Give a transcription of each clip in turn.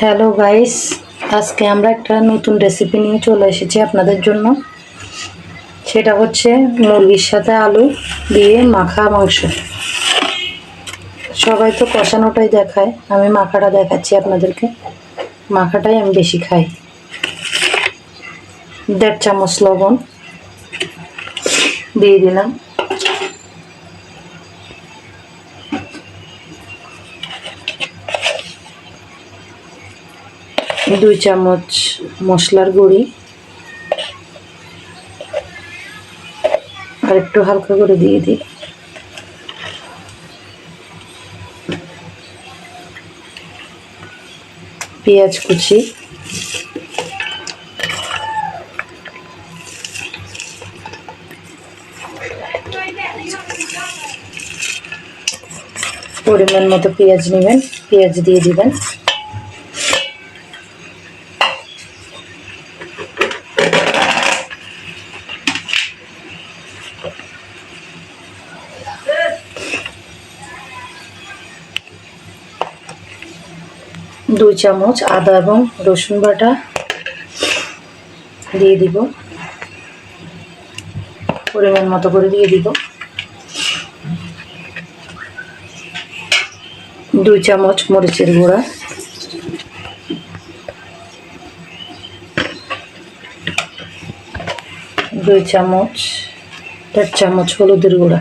Hello guys আজকে আমরা একটা নতুন রেসিপি নিয়ে চলে এসেছি আপনাদের জন্য। সেটা হচ্ছে মুরগির সাথে আলু দিয়ে মাখা মাংস। সবাই তো কষানোটাই দেখায়। আমি মাখাটা দেখাচ্ছি আপনাদেরকে। মাখাটাই আমি বেশি খাই। দেড় চামচ লবণ দিয়ে দিলাম। দুই চামচ মশলার গুঁড়ি। আর একটু হালকা করে দিয়ে দিই। পেঁয়াজ কুচি। পরিমাণ মতো পেঁয়াজ নেবেন। পেঁয়াজ দিয়ে দিবেন। দুই চামচ আদা এবং রসুন বাটা দিয়ে দিব। পরিমাণ মতো করে দিয়ে দিব। দুই চামচ মরিচের গুঁড়া। দুই চামচ, দেড় চামচ হলুদের গুঁড়া।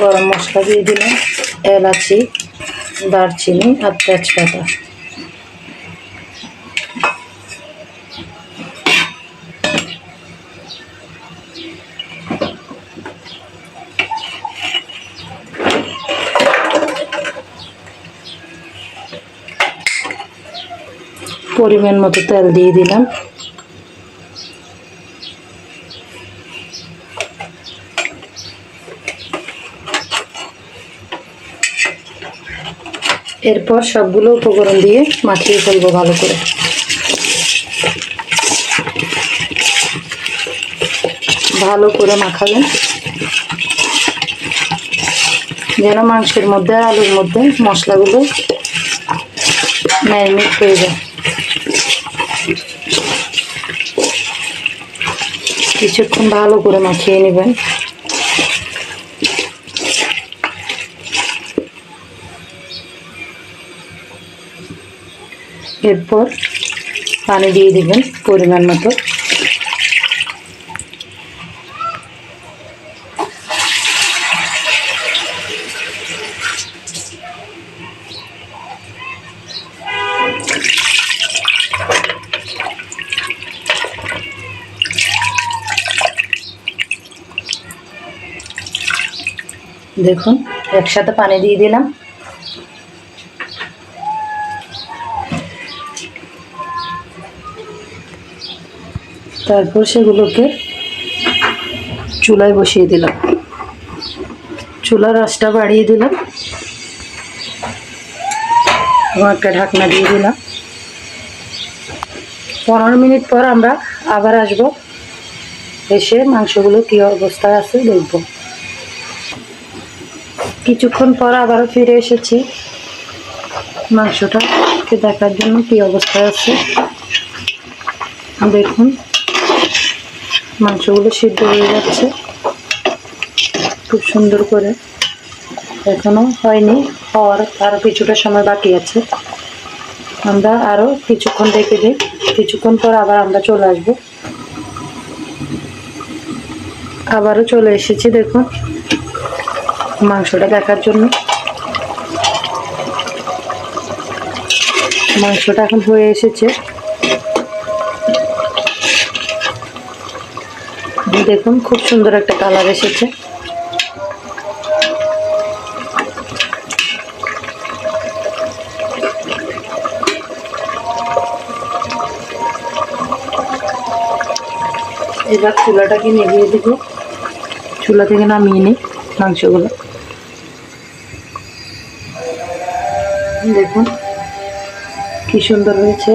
গরম মশলা দিয়ে দিলাম এলাচি দারচিনি আর তেজপাতা। পরিমাণ মতো তেল দিয়ে দিলাম। এরপর সবগুলো উপকরণ দিয়ে মাখিয়ে ফেলব ভালো করে। ভালো করে মাখাবেন। যেন মাংসের মধ্যে আর আলুর মধ্যে মশলাগুলো ম্যারিনেট হয়ে যায়। কিছুক্ষণ ভালো করে মাখিয়ে নেবেন। এরপর পানি দিয়ে দিবেন পরিমাণ মতো। দেখুন একসাথে পানি দিয়ে দিলাম। তারপর সেগুলোকে চুলায় বসিয়ে দিলাম। চুলার আঁচটা বাড়িয়ে দিলাম। একটা ঢাকনা দিয়ে দিলাম। পনেরো মিনিট পর আমরা আবার আসব। এসে মাংসগুলো কী অবস্থায় আছে দেখব। কিছুক্ষণ পর আবারও ফিরে এসেছি। মাংসটাকে দেখার জন্য কী অবস্থায় আছে। দেখুন। মাংসগুলো সিদ্ধ হয়ে যাচ্ছে। খুব সুন্দর করে। এখনও হয়নি, হওয়ার আরও কিছুটা সময় বাকি আছে। আমরা আরও কিছুক্ষণ রেখে দিই। কিছুক্ষণ পর আবার আমরা চলে আসব। আবারও চলে এসেছি, দেখুন। মাংসটা দেখার জন্য। মাংসটা এখন হয়ে এসেছে। দেখুন, খুব সুন্দর একটা কালার এসেছে। এবার চুলাটাকে নিভিয়ে দেব। চুলা থেকে নামিয়ে নিই মাংসগুলো। দেখুন, কি সুন্দর হয়েছে।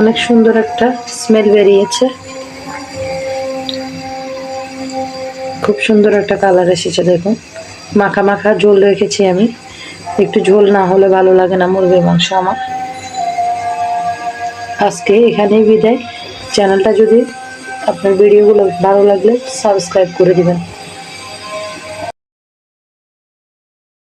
অনেক সুন্দর একটা স্মেল বেরিয়েছে। খুব সুন্দর একটা কালার এসেছে, দেখুন। মাখা মাখা ঝোল রেখেছি আমি। একটু ঝোল না হলে ভালো লাগে না মুরগির মাংস আমার। আজকে এখানেই বিদায়। চ্যানেলটা যদি আপনার ভিডিওগুলো ভালো লাগলে সাবস্ক্রাইব করে দিবেন।